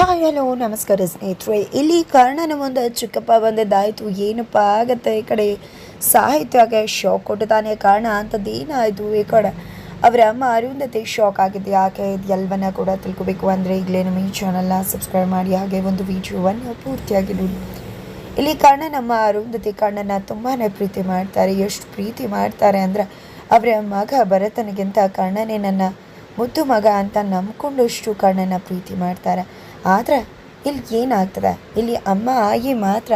Hi hello ನಮಸ್ಕಾರ ಸ್ನೇಹಿತರೆ. ಇಲ್ಲಿ ಕರ್ಣನ ಮುಂದೆ ಚಿಕ್ಕಪ್ಪ ಬಂದಿದ್ದಾಯಿತು. ಏನಪ್ಪ ಆಗತ್ತೆ ಈ ಕಡೆ? ಸಾಹಿತ್ಯಕ್ಕೆ ಶಾಕ್ ಕೊಟ್ಟಿದ್ದಾನೆ ಕಾರಣ. ಅಂಥದ್ದೇನಾಯಿತು ಈ ಕಡೆ? ಅವರ ಅಮ್ಮ ಅರುಂಧತೆ ಶಾಕ್ ಆಗಿದೆ ಯಾಕೆ ಎಲ್ಲವನ್ನ ಕೂಡ ತಿಳ್ಕೊಬೇಕು ಅಂದರೆ ಈಗಲೇ ನಮ್ಮ ಈ ಚಾನಲ್ನ ಸಬ್ಸ್ಕ್ರೈಬ್ ಮಾಡಿ, ಹಾಗೆ ಒಂದು ವಿಡಿಯೋವನ್ನು ಪೂರ್ತಿಯಾಗಿ ನೋಡಿ. ಇಲ್ಲಿ ಕರ್ಣ ನಮ್ಮ ಅರುಂಧತಿ ಕರ್ಣನ ತುಂಬಾ ಪ್ರೀತಿ ಮಾಡ್ತಾರೆ. ಎಷ್ಟು ಪ್ರೀತಿ ಮಾಡ್ತಾರೆ ಅಂದ್ರೆ ಅವರ ಮಗ ಭರತನಿಗಿಂತ ಕರ್ಣನೇ ನನ್ನ ಮುದ್ದು ಮಗ ಅಂತ ನಂಬ್ಕೊಂಡಷ್ಟು ಕರ್ಣನ ಪ್ರೀತಿ ಮಾಡ್ತಾರೆ. ಆದರೆ ಇಲ್ಲಿ ಏನಾಗ್ತದೆ? ಇಲ್ಲಿ ಅಮ್ಮ ಆಗಿ ಮಾತ್ರ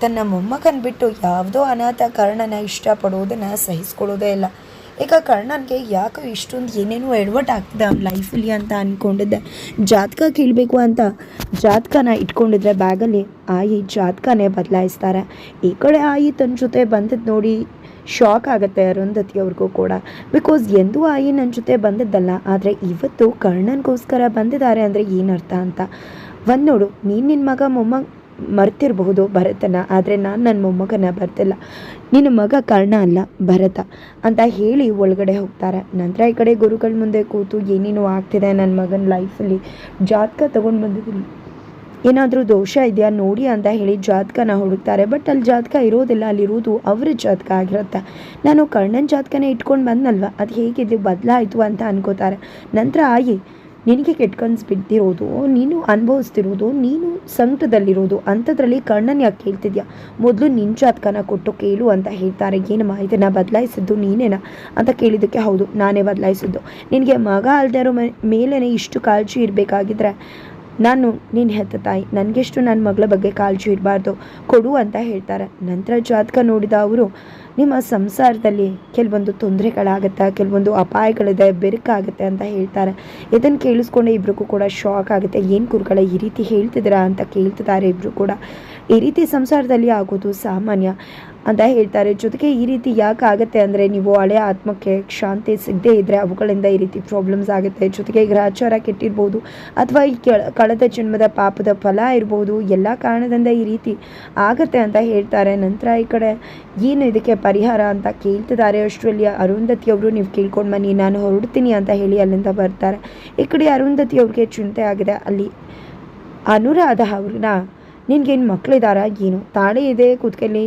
ತನ್ನ ಮೊಮ್ಮಗನ ಬಿಟ್ಟು ಯಾವುದೋ ಅನಾಥ ಕರ್ಣನ ಇಷ್ಟಪಡೋದನ್ನು ಸಹಿಸ್ಕೊಳ್ಳೋದೇ ಇಲ್ಲ. ಈಗ ಕರ್ಣನಿಗೆ ಯಾಕೋ ಇಷ್ಟೊಂದು ಏನೇನೋ ಎಡವಟ್ ಆಗ್ತದೆ ಅವ್ನ ಲೈಫಲ್ಲಿ ಅಂತ ಅಂದ್ಕೊಂಡಿದ್ದೆ ಜಾತಕ ಕೇಳಬೇಕು ಅಂತ ಜಾತಕನ ಇಟ್ಕೊಂಡಿದ್ರೆ ಬ್ಯಾಗಲ್ಲಿ ಆಯಿ ಜಾತಕನೇ ಬದಲಾಯಿಸ್ತಾರೆ. ಈ ಕಡೆ ಆಯಿ ತನ್ನ ಜೊತೆ ಬಂದದ್ದು ನೋಡಿ ಶಾಕ್ ಆಗುತ್ತೆ ಅರುಂಧತಿ ಅವ್ರಿಗೂ ಕೂಡ. ಬಿಕಾಸ್ ಎಂದೂ ಆಯಿ ನನ್ನ ಜೊತೆ ಬಂದಿದ್ದಲ್ಲ, ಆದರೆ ಇವತ್ತು ಕರ್ಣನ್ಗೋಸ್ಕರ ಬಂದಿದ್ದಾರೆ ಅಂದರೆ ಏನರ್ಥ ಅಂತ. ಒಂದು ನೋಡು, ನೀನು ನಿನ್ನ ಮಗ ಮೊಮ್ಮ ಮರ್ತಿರಬಹುದು ಭರತನ, ಆದರೆ ನಾನು ನನ್ನ ಮೊಮ್ಮಗನ ಬರ್ತಿಲ್ಲ. ನಿನ್ನ ಮಗ ಕರ್ಣ ಅಲ್ಲ, ಭರತ ಅಂತ ಹೇಳಿ ಒಳಗಡೆ ಹೋಗ್ತಾರೆ. ನಂತರ ಈ ಕಡೆ ಗುರುಗಳ ಮುಂದೆ ಕೂತು ಏನೇನು ಆಗ್ತಿದೆ ನನ್ನ ಮಗನ ಲೈಫಲ್ಲಿ ಜಾತಕ ತೊಗೊಂಡು ಬಂದಿದ್ದೀನಿ. ಏನಾದರೂ ದೋಷ ಇದೆಯಾ ನೋಡಿ ಅಂತ ಹೇಳಿ ಜಾತಕನ ಹುಡುಕ್ತಾರೆ. ಬಟ್ ಅಲ್ಲಿ ಜಾತಕ ಇರೋದಿಲ್ಲ ಅಲ್ಲಿರೋದು ಅವರ ಜಾತಕ ಆಗಿರುತ್ತೆ. ನಾನು ಕರ್ಣನ್ ಜಾತಕನೇ ಇಟ್ಕೊಂಡು ಬಂದ್ನಲ್ವ? ಅದು ಹೇಗಿದ್ದು ಬದಲಾಯಿತು ಅಂತ ಅನ್ಕೋತಾರೆ. ನಂತರ ಆಯಿ, ನಿನಗೆ ಕೆಟ್ಕನ್ಸ್ ಬಿದ್ದಿರೋದು ನೀನು ಅನುಭವಿಸ್ತಿರೋದು, ನೀನು ಸಂಕಟದಲ್ಲಿರೋದು, ಅಂಥದ್ರಲ್ಲಿ ಕರ್ಣನ್ ಯಾಕೆ ಕೇಳ್ತಿದ್ಯಾ? ಮೊದಲು ನಿನ್ನ ಜಾತಕನ ಕೊಟ್ಟು ಕೇಳು ಅಂತ ಹೇಳ್ತಾರೆ. ಏನಮ್ಮ ಇದನ್ನು ಬದಲಾಯಿಸಿದ್ದು ನೀನೇನಾ ಅಂತ ಕೇಳಿದ್ದಕ್ಕೆ ಹೌದು, ನಾನೇ ಬದಲಾಯಿಸಿದ್ದು. ನಿನಗೆ ಮಗ ಅಲ್ಲದೆ ಇರೋ ಮೇಲೇ ಇಷ್ಟು ಕಾಳಜಿ ಇರಬೇಕಾಗಿದ್ರೆ ನಾನು, ನೀನು ಹೆತ್ತ ತಾಯಿ, ನನಗೆಷ್ಟು ನನ್ನ ಮಗಳ ಬಗ್ಗೆ ಕಾಳಜಿ ಇರಬಾರ್ದು ಕೊಡು ಅಂತ ಹೇಳ್ತಾರೆ. ನಂತರ ಜಾತಕ ನೋಡಿದ ಅವರು ನಿಮ್ಮ ಸಂಸಾರದಲ್ಲಿ ಕೆಲವೊಂದು ತೊಂದರೆಗಳಾಗುತ್ತೆ, ಕೆಲವೊಂದು ಅಪಾಯಗಳಿದೆ, ಬೆರಕಾಗುತ್ತೆ ಅಂತ ಹೇಳ್ತಾರೆ. ಇದನ್ನು ಕೇಳಿಸ್ಕೊಂಡೆ ಇಬ್ಬರಿಗೂ ಕೂಡ ಶಾಕ್ ಆಗುತ್ತೆ. ಏನು ಗುರುಗಳ, ಈ ರೀತಿ ಹೇಳ್ತಿದ್ದೀರಾ ಅಂತ ಕೇಳ್ತಿದ್ದಾರೆ ಇಬ್ಬರು ಕೂಡ. ಈ ರೀತಿ ಸಂಸಾರದಲ್ಲಿ ಆಗೋದು ಸಾಮಾನ್ಯ ಅಂತ ಹೇಳ್ತಾರೆ. ಜೊತೆಗೆ ಈ ರೀತಿ ಯಾಕೆ ಆಗುತ್ತೆ ಅಂದರೆ, ನೀವು ಹಳೆಯ ಆತ್ಮಕ್ಕೆ ಶಾಂತಿ ಸಿಗದೇ ಇದ್ದರೆ ಅವುಗಳಿಂದ ಈ ರೀತಿ ಪ್ರಾಬ್ಲಮ್ಸ್ ಆಗುತ್ತೆ. ಜೊತೆಗೆ ಗ್ರಹಚಾರ ಕೆಟ್ಟಿರ್ಬೋದು, ಅಥವಾ ಈ ಕೆಳ, ಕಳೆದ ಜನ್ಮದ ಪಾಪದ ಫಲ ಇರ್ಬೋದು, ಎಲ್ಲ ಕಾರಣದಿಂದ ಈ ರೀತಿ ಆಗುತ್ತೆ ಅಂತ ಹೇಳ್ತಾರೆ. ನಂತರ ಈ ಕಡೆ ಏನು ಇದಕ್ಕೆ ಪರಿಹಾರ ಅಂತ ಕೇಳ್ತಿದ್ದಾರೆ. ಅಷ್ಟರಲ್ಲಿ ಅರುಂಧತಿ ಅವರು ನೀವು ಕೇಳ್ಕೊಂಡು ಬನ್ನಿ, ನಾನು ಹೊರಡ್ತೀನಿ ಅಂತ ಹೇಳಿ ಅಲ್ಲಿಂದ ಬರ್ತಾರೆ. ಈ ಕಡೆ ಅರುಂಧತಿ ಅವ್ರಿಗೆ ಚಿಂತೆ ಆಗಿದೆ. ಅಲ್ಲಿ ಅನುರಾಧ ಅವ್ರನ್ನ ನಿನಗೇನು ಮಕ್ಕಳಿದಾರ ಏನು? ತಾಳಿ ಇದೆ ಕುತ್ಕಲ್ಲಿ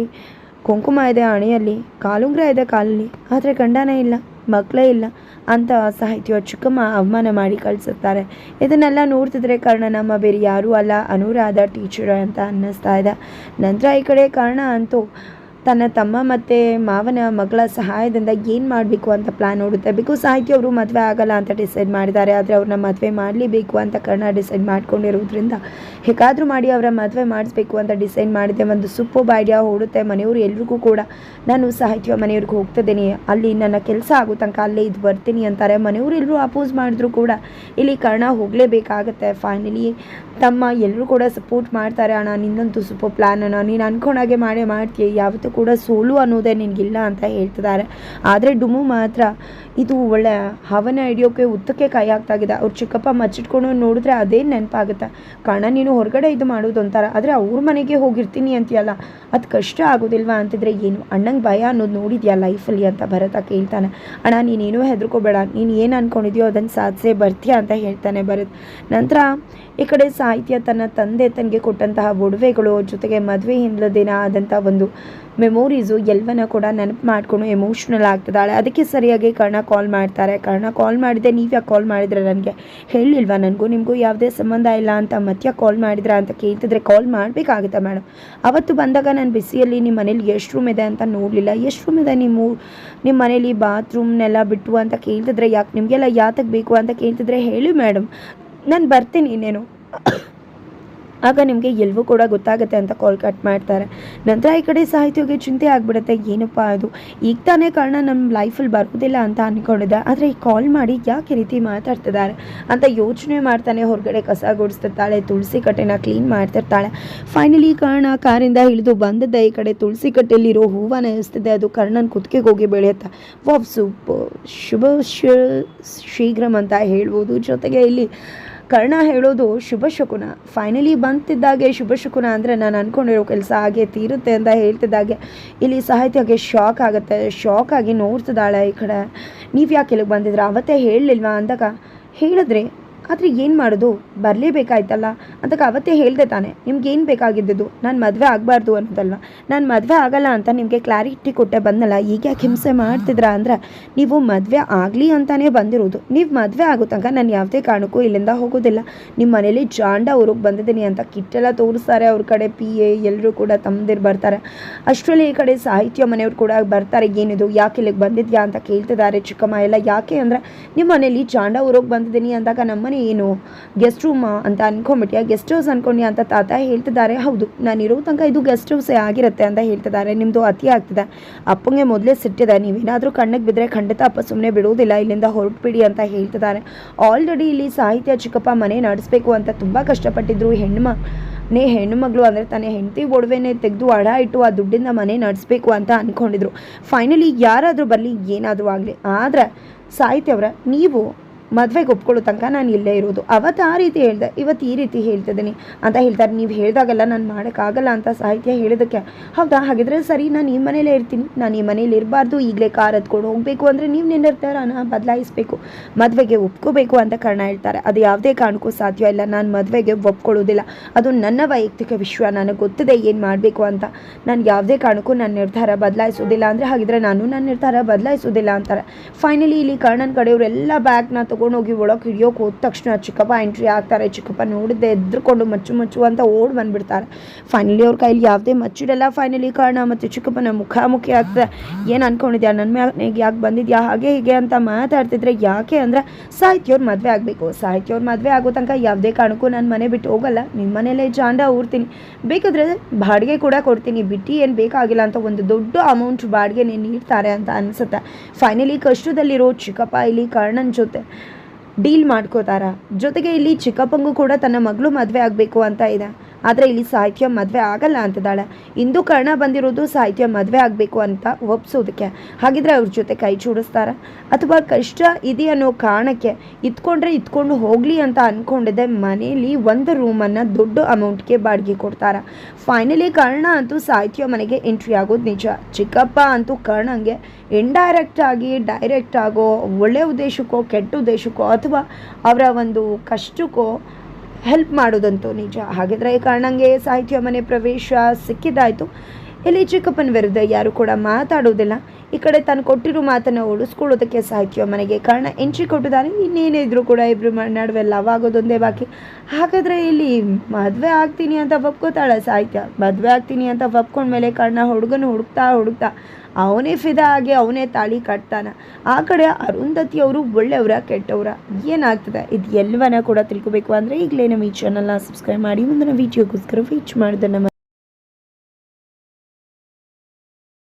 ಕುಂಕುಮ ಇದೆ ಹಣೆಯಲ್ಲಿ ಕಾಲುಂಗ್ರ ಇದೆ, ಕಾಲಲ್ಲಿ. ಆದರೆ ಗಂಡನೇ ಇಲ್ಲ ಮಕ್ಕಳೇ ಇಲ್ಲ ಅಂತ ಸಾಹಿತ್ಯ ಚಿಕ್ಕಮ್ಮ ಅವಮಾನ ಮಾಡಿ ಕಳಿಸುತ್ತಾರೆ. ಇದನ್ನೆಲ್ಲ ನೋಡ್ತಿದ್ರೆ ಕಾರಣ, ನಮ್ಮ ಬೇರೆ ಯಾರೂ ಅಲ್ಲ, ಅನುರಾಧ ಟೀಚರ್ ಅಂತ ಅನ್ನಿಸ್ತಾ ಇದೆ. ನಂತರ ಈ ಕಡೆ ಕಾರಣ ಅಂತೂ ತನ್ನ ತಮ್ಮ ಮತ್ತು ಮಾವನ ಮಗಳ ಸಹಾಯದಿಂದ ಏನು ಮಾಡಬೇಕು ಅಂತ ಪ್ಲ್ಯಾನ್ ನೋಡುತ್ತೆ. ಬಿಕಾಸ್ ಸಾಹಿತ್ಯ ಅವರು ಮದುವೆ ಆಗಲ್ಲ ಅಂತ ಡಿಸೈಡ್ ಮಾಡಿದ್ದಾರೆ. ಆದರೆ ಅವ್ರನ್ನ ಮದುವೆ ಮಾಡಲೇಬೇಕು ಅಂತ ಕರ್ಣ ಡಿಸೈಡ್ ಮಾಡ್ಕೊಂಡಿರೋದ್ರಿಂದ ಹೇಗಾದರೂ ಮಾಡಿ ಅವರ ಮದುವೆ ಮಾಡಿಸ್ಬೇಕು ಅಂತ ಡಿಸೈಡ್ ಮಾಡಿದೆ. ಒಂದು ಸೂಪರ್ ಐಡಿಯಾ ಓಡುತ್ತೆ ಮನೆಯವರು ಎಲ್ರಿಗೂ ಕೂಡ. ನಾನು ಸಾಹಿತ್ಯ ಮನೆಯವ್ರಿಗೆ ಹೋಗ್ತಿದ್ದೀನಿ. ಅಲ್ಲಿ ನನ್ನ ಕೆಲಸ ಆಗೋ ತನಕ ಅಲ್ಲೇ ಇದು ಬರ್ತೀನಿ ಅಂತಾರೆ. ಮನೆಯವರು ಎಲ್ಲರೂ ಅಪೋಸ್ ಮಾಡಿದ್ರು ಕೂಡ ಇಲ್ಲಿ ಕರ್ಣ ಹೋಗಲೇಬೇಕಾಗತ್ತೆ. ಫೈನಲಿ ತಮ್ಮ ಎಲ್ಲರೂ ಕೂಡ ಸಪೋರ್ಟ್ ಮಾಡ್ತಾರೆ. ಅಣ್ಣ, ನಿನ್ನಂತೂ ಸೂಪರ್ ಪ್ಲ್ಯಾನ್ ಅಣ್ಣ. ನೀನು ಅನ್ಕೊಂಡಾಗೆ ಮಾಡೇ ಮಾಡ್ತೀಯ. ಯಾವತ್ತೂ ಕೂಡ ಸೋಲು ಅನ್ನೋದೇ ನಿನಗಿಲ್ಲ ಅಂತ ಹೇಳ್ತಿದ್ದಾರೆ. ಆದರೆ ಡುಮು ಮಾತ್ರ ಇದು ಒಳ್ಳೆ ಹವನ ಹಿಡಿಯೋಕೆ ಉತ್ತಕ್ಕೆ ಕೈ ಆಗ್ತಾಗಿದೆ ಅವ್ರ ಚಿಕ್ಕಪ್ಪ ಮಚ್ಚಿಟ್ಕೊಂಡು ನೋಡಿದ್ರೆ ಅದೇ ನೆನಪಾಗುತ್ತೆ. ಕಾರಣ ನೀನು ಹೊರಗಡೆ ಇದು ಮಾಡೋದು ಅಂತಾರ. ಆದರೆ ಅವ್ರ ಮನೆಗೆ ಹೋಗಿರ್ತೀನಿ ಅಂತೀಯಲ್ಲ. ಅದು ಕಷ್ಟ ಆಗೋದಿಲ್ವಾ? ಅಂತಿದ್ರೆ, ಏನು, ಅಣ್ಣಂಗೆ ಭಯ ಅನ್ನೋದು ನೋಡಿದ್ಯಾ ಲೈಫಲ್ಲಿ? ಅಂತ ಭರತ ಕೇಳ್ತಾನೆ. ಅಣ್ಣ, ನೀನೇನೂ ಹೆದರ್ಕೋಬೇಡ. ನೀನು ಏನು ಅಂದ್ಕೊಂಡಿದ್ಯೋ ಅದನ್ನು ಸಾಧಿಸೇ ಬರ್ತೀಯ? ಅಂತ ಹೇಳ್ತಾನೆ ಭರತ್. ನಂತರ ಈ ಕಡೆ ಸಾಹಿತ್ಯ ತನ್ನ ತಂದೆ ತನಗೆ ಕೊಟ್ಟಂತಹ ಒಡವೆಗಳು, ಜೊತೆಗೆ ಮದುವೆ ಹಿಂದಿನ ದಿನ ಆದಂಥ ಒಂದು ಮೆಮೊರೀಸು ಎಲ್ಲವನ್ನ ಕೂಡ ನೆನಪು ಮಾಡ್ಕೊಂಡು ಎಮೋಷ್ನಲ್ ಆಗ್ತಿದ್ದಾಳೆ. ಅದಕ್ಕೆ ಸರಿಯಾಗಿ ಕರ್ಣ ಕಾಲ್ ಮಾಡ್ತಾರೆ. ಕರ್ಣ ಕಾಲ್ ಮಾಡಿದೆ, ನೀವು ಯಾಕೆ ಕಾಲ್ ಮಾಡಿದ್ರೆ ನನಗೆ? ಹೇಳಿಲ್ವಾ ನನಗೂ? ನಿಮಗೂ ಯಾವುದೇ ಸಂಬಂಧ ಇಲ್ಲ ಅಂತ ಮತ್ತೆ ಕಾಲ್ ಮಾಡಿದ್ರ ಅಂತ ಕೇಳ್ತಿದ್ರೆ ಕಾಲ್ ಮಾಡಬೇಕಾಗುತ್ತೆ ಮೇಡಮ್ ಅವತ್ತು ಬಂದಾಗ ನಾನು ಬಿಸಿಯಲ್ಲಿ ನಿಮ್ಮ ಮನೇಲಿ ಎಷ್ಟು ರೂಮ್ ಇದೆ ಅಂತ ನೋಡಲಿಲ್ಲ. ಎಷ್ಟು ರೂಮ್ ಇದೆ ನಿಮ್ಮ ನಿಮ್ಮ ಮನೇಲಿ ಬಾತ್ರೂಮ್ನೆಲ್ಲ ಬಿಟ್ಟು ಅಂತ ಕೇಳ್ತಿದ್ರೆ ಯಾಕೆ ನಿಮಗೆಲ್ಲ ಯಾತಕ್ಕೆ ಬೇಕು ಅಂತ ಕೇಳ್ತಿದ್ರೆ ಹೇಳಿ ಮೇಡಮ್ ನಾನು ಬರ್ತೀನಿ ಇನ್ನೇನು. ಆಗ ನಿಮಗೆ ಎಲ್ಲವೂ ಕೂಡ ಗೊತ್ತಾಗುತ್ತೆ ಅಂತ ಕಾಲ್ ಕಟ್ ಮಾಡ್ತಾರೆ. ನಂತರ ಈ ಕಡೆ ಸಾಹಿತ್ಯಗೆ ಚಿಂತೆ ಆಗಿಬಿಡುತ್ತೆ, ಏನಪ್ಪ ಅದು? ಈಗ ತಾನೇ ಕಾರಣ ನಮ್ಮ ಲೈಫಲ್ಲಿ ಬರೋದಿಲ್ಲ ಅಂತ ಅಂದ್ಕೊಂಡಿದ್ದೆ ಆದರೆ ಈ ಕಾಲ್ ಮಾಡಿ ಯಾಕೆ ರೀತಿ ಮಾತಾಡ್ತಿದ್ದಾರೆ? ಅಂತ ಯೋಚನೆ ಮಾಡ್ತಾನೆ, ಹೊರಗಡೆ ಕಸ ಗುಡಿಸ್ತಿರ್ತಾಳೆ, ತುಳಸಿ ಕಟ್ಟೆನ ಕ್ಲೀನ್ ಮಾಡ್ತಿರ್ತಾಳೆ. ಫೈನಲಿ ಕಾರಣ ಕಾರಿಂದ ಇಳಿದು ಬಂದದ್ದೆ ಈ ಕಡೆ ತುಳಸಿ ಕಟ್ಟೆಯಲ್ಲಿರೋ ಹೂವನ್ನ ಎಸ್ತಿದೆ ಅದು ಕರ್ಣನ ಕುತ್ತಿಗೆಗೆ ಹೋಗಿ ಬೆಳೆಯುತ್ತೆ. ವಾವ್ ಸೂಪ್ ಶುಭ ಶೀಘ್ರಮ್ ಶೀಘ್ರಂ ಅಂತ ಹೇಳ್ಬೋದು. ಜೊತೆಗೆ ಇಲ್ಲಿ ಕರ್ಣ ಹೇಳೋದು ಶುಭ ಶಕುನ. ಫೈನಲಿ ಬಂತಿದ್ದಾಗೆ ಶುಭ ಶಕುನ ಅಂದರೆ ನಾನು ಅಂದ್ಕೊಂಡಿರೋ ಕೆಲಸ ಹಾಗೆ ತೀರುತ್ತೆ ಅಂತ ಹೇಳ್ತಿದ್ದಾಗೆ. ಇಲ್ಲಿ ಸಾಹಿತ್ಯಕ್ಕೆ ಶಾಕ್ ಆಗುತ್ತೆ. ಶಾಕ್ ಆಗಿ ನೋಡ್ತಿದ್ದಾಳೆ ಈ ಕಡೆ. ನೀವು ಯಾಕೆ ಇಲ್ಲಿಗೆ ಬಂದಿದ್ರೆ ಅವತ್ತೇ ಹೇಳಲಿಲ್ವಾ ಅಂದಾಗ, ಹೇಳಿದ್ರಿ ಆದರೆ ಏನು ಮಾಡೋದು? ಬರಲೇಬೇಕಾಯ್ತಲ್ಲ? ಅಂತ ಅವತ್ತೇ ಹೇಳಿದೆ ತಾನೆ. ನಿಮ್ಗೆ ಏನು ಬೇಕಾಗಿದ್ದು ನಾನು ಮದುವೆ ಆಗಬಾರ್ದು ಅನ್ನೋದಲ್ವ? ನಾನು ಮದುವೆ ಆಗಲ್ಲ ಅಂತ ನಿಮಗೆ ಕ್ಲಾರಿಟಿ ಕೊಟ್ಟೆ ಬಂದಲ್ಲ ಈಗ ಯಾಕೆ ಹಿಂಸೆ ಮಾಡ್ತಿದ್ರ ಅಂದ್ರೆ ನೀವು ಮದುವೆ ಆಗಲಿ ಅಂತಲೇ ಬಂದಿರೋದು. ನೀವು ಮದುವೆ ಆಗೋ ತನಕ ನಾನು ಯಾವುದೇ ಕಾರಣಕ್ಕೂ ಇಲ್ಲಿಂದ ಹೋಗೋದಿಲ್ಲ. ನಿಮ್ಮ ಮನೇಲಿ ಜಾಂಡ ಊರಿಗೆ ಬಂದಿದ್ದೀನಿ ಅಂತ ಕಿಟ್ಟೆಲ್ಲ ತೋರಿಸ್ತಾರೆ ಅವ್ರ ಕಡೆ ಪಿ ಎ ಎಲ್ಲರೂ ಕೂಡ ತಮ್ಮದಿರು ಬರ್ತಾರೆ. ಅಷ್ಟರಲ್ಲಿ ಈ ಕಡೆ ಸಾಹಿತ್ಯ ಮನೆಯವ್ರು ಕೂಡ ಬರ್ತಾರೆ, ಏನಿದು? ಯಾಕೆ ಇಲ್ಲಿಗೆ ಬಂದಿದ್ಯಾ? ಅಂತ ಕೇಳ್ತಿದ್ದಾರೆ ಚಿಕ್ಕಮ್ಮ ಎಲ್ಲ. ಯಾಕೆ ಅಂದರೆ ನಿಮ್ಮ ಮನೇಲಿ ಜಾಂಡ ಊರಿಗೆ ಬಂದಿದ್ದೀನಿ ಅಂದಾಗ ನಮ್ಮನೆ ಏನು ಗೆಸ್ಟ್ ರೂಮ್ ಅಂತ ಅನ್ಕೊಂಬಿಟ್ಯಾ ಗೆಸ್ಟ್ ಹೌಸ್ ಅನ್ಕೊಂಡ್ಯಾ ಅಂತ ತಾತ ಹೇಳ್ತಿದ್ದಾರೆ. ಹೌದು ನಾನು ಇರೋ ತನಕ ಇದು ಗೆಸ್ಟ್ ಹೌಸೇ ಆಗಿರುತ್ತೆ ಅಂತ ಹೇಳ್ತಿದ್ದಾರೆ. ನಿಮ್ಮದು ಅತಿ ಆಗ್ತಿದೆ. ಅಪ್ಪಂಗೆ ಮೊದಲೇ ಸಿಟ್ಟಿದೆ. ನೀವೇನಾದರೂ ಕಣ್ಣಿಗೆ ಬಿದ್ದರೆ ಖಂಡಿತ ಅಪ್ಪ ಸುಮ್ಮನೆ ಬಿಡುವುದಿಲ್ಲ ಇಲ್ಲಿಂದ ಹೊರಟ್ಬಿಡಿ ಅಂತ ಹೇಳ್ತಿದ್ದಾರೆ. ಆಲ್ರೆಡಿ ಇಲ್ಲಿ ಸಾಹಿತ್ಯ ಚಿಕ್ಕಪ್ಪ ಮನೆ ನಡೆಸಬೇಕು ಅಂತ ತುಂಬ ಕಷ್ಟಪಟ್ಟಿದ್ರು. ಹೆಣ್ಮ ನೇ ಹೆಣ್ಣುಮಗಳು ಅಂದರೆ ತನ್ನ ಹೆಂಡತಿ ಒಡವೆನೇ ತೆಗೆದು ಅಡ ಇಟ್ಟು ಆ ದುಡ್ಡಿಂದ ಮನೆ ನಡೆಸಬೇಕು ಅಂತ ಅಂದ್ಕೊಂಡಿದ್ರು ಫೈನಲಿ ಯಾರಾದರೂ ಬರಲಿ, ಏನಾದರೂ ಆಗಲಿ. ಆದರೆ ಸಾಹಿತ್ಯವರ, ನೀವು ಮದುವೆಗೆ ಒಪ್ಕೊಳ್ಳೋ ತನಕ ನಾನು ಇಲ್ಲೇ ಇರೋದು. ಅವತ್ತು ಆ ರೀತಿ ಹೇಳ್ದೆ, ಇವತ್ತು ಈ ರೀತಿ ಹೇಳ್ತಿದ್ದೀನಿ ಅಂತ ಹೇಳ್ತಾರೆ. ನೀವು ಹೇಳಿದಾಗೆಲ್ಲ ನಾನು ಮಾಡೋಕ್ಕಾಗಲ್ಲ ಅಂತ ಸಾಹಿತ್ಯ ಹೇಳಿದಕ್ಕೆ. ಹೌದಾ? ಹಾಗಿದ್ರೆ ಸರಿ, ನಾನು ಈ ಮನೇಲೇ ಇರ್ತೀನಿ. ನಾನು ಈ ಮನೇಲಿ ಇರಬಾರ್ದು. ಈಗಲೇ ಕಾರ್ ಹತ್ಕೊಂಡು ಹೋಗಬೇಕು ಅಂದರೆ ನೀವು ನಿರ್ಧಾರನ ಬದಲಾಯಿಸಬೇಕು. ಮದುವೆಗೆ ಒಪ್ಕೋಬೇಕು ಅಂತ ಕಾರಣ ಹೇಳ್ತಾರೆ. ಅದು ಯಾವುದೇ ಕಾರಣಕ್ಕೂ ಸಾಧ್ಯ ಇಲ್ಲ. ನಾನು ಮದುವೆಗೆ ಒಪ್ಕೊಳ್ಳೋದಿಲ್ಲ. ಅದು ನನ್ನ ವೈಯಕ್ತಿಕ ವಿಶ್ವ. ನನಗೆ ಗೊತ್ತಿದೆ ಏನು ಮಾಡಬೇಕು ಅಂತ. ನಾನು ಯಾವುದೇ ಕಾರಣಕ್ಕೂ ನನ್ನ ನಿರ್ಧಾರ ಬದಲಾಯಿಸೋದಿಲ್ಲ ಅಂದರೆ ಹಾಗಿದ್ರೆ ನಾನು ನನ್ನ ನಿರ್ಧಾರ ಬದಲಾಯಿಸೋದಿಲ್ಲ ಅಂತಾರೆ. ಫೈನಲಿ ಇಲ್ಲಿ ಕರ್ಣನ್ ಕಡೆಯವರೆಲ್ಲ ಬ್ಯಾಗ್ನ ತೊಗೊಂಡೋಗಿ ಒಳಗೆ ಹಿಡಿಯೋಕೆ ಹೋದ ತಕ್ಷಣ ಚಿಕ್ಕಪ್ಪ ಎಂಟ್ರಿ ಆಗ್ತಾರೆ. ಚಿಕ್ಕಪ್ಪ ನೋಡಿದ್ದೆ ಎದ್ರುಕೊಂಡು ಮಚ್ಚು ಮಚ್ಚು ಅಂತ ಓಡಿ ಬಂದ್ಬಿಡ್ತಾರೆ. ಫೈನಲಿ ಅವ್ರ ಕೈಲಿ ಯಾವುದೇ ಮಚ್ಚಿಡಲ್ಲ ಫೈನಲಿ ಕಾರಣ. ಮತ್ತು ಚಿಕ್ಕಪ್ಪನ ಮುಖಾಮುಖಿ ಆಗ್ತದೆ ಏನು ಅನ್ಕೊಂಡಿದ್ಯಾ? ನನ್ನ ಮ್ಯಾಗ ಯಾಕೆ ಬಂದಿದ್ಯಾ? ಹಾಗೆ ಹೀಗೆ ಅಂತ ಮಾತಾಡ್ತಿದ್ರೆ ಯಾಕೆ ಅಂದರೆ ಸಾಹಿತ್ಯವ್ರ ಮದುವೆ ಆಗಬೇಕು. ಸಾಹಿತ್ಯವ್ರ ಮದುವೆ ಆಗೋ ತನಕ ಯಾವುದೇ ಕಾರಣಕ್ಕೂ ನಾನು ಮನೆ ಬಿಟ್ಟು ಹೋಗಲ್ಲ. ನಿಮ್ಮ ಮನೇಲೇ ಜಾಂಡ ಊರ್ತೀನಿ. ಬೇಕಾದ್ರೆ ಬಾಡಿಗೆ ಕೂಡ ಕೊಡ್ತೀನಿ. ಬಿಟ್ಟು ಏನು ಬೇಕಾಗಿಲ್ಲ ಅಂತ ಒಂದು ದೊಡ್ಡ ಅಮೌಂಟ್ ಬಾಡಿಗೆ ನೀಡ್ತಾರೆ ಅಂತ ಅನಿಸುತ್ತೆ. ಫೈನಲಿ ಕಷ್ಟದಲ್ಲಿರೋ ಚಿಕ್ಕಪ್ಪ ಇಲ್ಲಿ ಕಾರಣನ ಜೊತೆ. ಡೀಲ್ ಮಾಡ್ಕೋತಾರ. ಜೊತೆಗೆ ಇಲ್ಲಿ ಚಿಕ್ಕಪ್ಪಂಗೂ ಕೂಡ ತನ್ನ ಮಗಳು ಮದುವೆ ಆಗಬೇಕು ಅಂತ ಇದೆ. ಆದರೆ ಇಲ್ಲಿ ಸಾಹಿತ್ಯ ಮದುವೆ ಆಗಲ್ಲ ಅಂತಿದ್ದಾಳೆ ಇಂದು ಕರ್ಣ ಬಂದಿರೋದು ಸಾಹಿತ್ಯ ಮದುವೆ ಆಗಬೇಕು ಅಂತ ಒಪ್ಸೋದಕ್ಕೆ. ಹಾಗಿದ್ರೆ ಅವ್ರ ಜೊತೆ ಕೈ ಜೋಡಿಸ್ತಾರ? ಅಥವಾ ಕಷ್ಟ ಇದೆ ಅನ್ನೋ ಕಾರಣಕ್ಕೆ ಇತ್ಕೊಂಡ್ರೆ ಇತ್ಕೊಂಡು ಹೋಗಲಿ ಅಂತ ಅಂದ್ಕೊಂಡಿದ್ದೆ ಮನೆಯಲ್ಲಿ ಒಂದು ರೂಮನ್ನು ದೊಡ್ಡ ಅಮೌಂಟ್ಗೆ ಬಾಡಿಗೆ ಕೊಡ್ತಾರೆ? ಫೈನಲಿ ಕರ್ಣ ಅಂತೂ ಸಾಹಿತ್ಯ ಮನೆಗೆ ಎಂಟ್ರಿ ಆಗೋದು ನಿಜ. ಚಿಕ್ಕಪ್ಪ ಅಂತೂ ಕರ್ಣಂಗೆ ಇಂಡೈರೆಕ್ಟ್ ಆಗಿ ಡೈರೆಕ್ಟ್ ಆಗೋ ಒಳ್ಳೆಯ ಉದ್ದೇಶಕ್ಕೋ ಕೆಟ್ಟ ಉದ್ದೇಶಕ್ಕೋ ಅಥವಾ ಅವರ ಒಂದು ಕಷ್ಟಕ್ಕೋ ಹೆಲ್ಪ್ ಮಾಡೋದಂತೂ ನಿಜ. ಹಾಗಿದ್ರೆ ಕಾರಣಂಗೆ ಸಾಹಿತ್ಯ ಮನೆ ಪ್ರವೇಶ ಸಿಕ್ಕಿದ್ದಾಯಿತು ಇಲ್ಲಿ ಚಿಕ್ಕಪ್ಪನ ವಿರುದ್ಧ ಯಾರು ಕೂಡ ಮಾತಾಡೋದಿಲ್ಲ ಈ ಕಡೆ ತಾನು ಕೊಟ್ಟಿರೋ ಮಾತನ್ನು ಉಳಿಸ್ಕೊಳ್ಳೋದಕ್ಕೆ ಸಾಕಿಯೋ ಮನೆಗೆ ಕಾರಣ ಎಂಟ್ರಿ ಕೊಟ್ಟಿದ್ದಾನೆ. ಇನ್ನೇನಿದ್ರು ಕೂಡ ಇಬ್ಬರು ನಡುವೆ ಲವ್ ಆಗೋದೊಂದೇ ಬಾಕಿ. ಹಾಗಾದರೆ ಇಲ್ಲಿ ಮದುವೆ ಆಗ್ತೀನಿ ಅಂತ ಒಪ್ಕೋತಾಳೆ ಸಾಹಿತ್ಯ. ಮದುವೆ ಆಗ್ತೀನಿ ಅಂತ ಒಪ್ಕೊಂಡ್ಮೇಲೆ ಕಾರಣ ಹುಡುಗನ ಹುಡುಕ್ತಾ ಹುಡುಕ್ತಾ ಅವನೇ ಫಿದಾ ಆಗಿ ಅವನೇ ತಾಳಿ ಕಟ್ತಾನ. ಆ ಕಡೆ ಅರುಂಧತಿ ಅವರು ಒಳ್ಳೆಯವರ ಕೆಟ್ಟವರ. ಏನಾಗ್ತದೆ? ಇದು ಎಲ್ಲವನ್ನ ಕೂಡ ತಿಳ್ಕೊಬೇಕು. ಅಂದರೆ ಈಗಲೇ ನಮ್ಮ ಈ ಚಾನಲ್ನ ಸಬ್ಸ್ಕ್ರೈಬ್ ಮಾಡಿ. ಮುಂದಿನ ವೀಡಿಯೋಗೋಸ್ಕರ ವೀಚ್ ಮಾಡೋದನ್ನು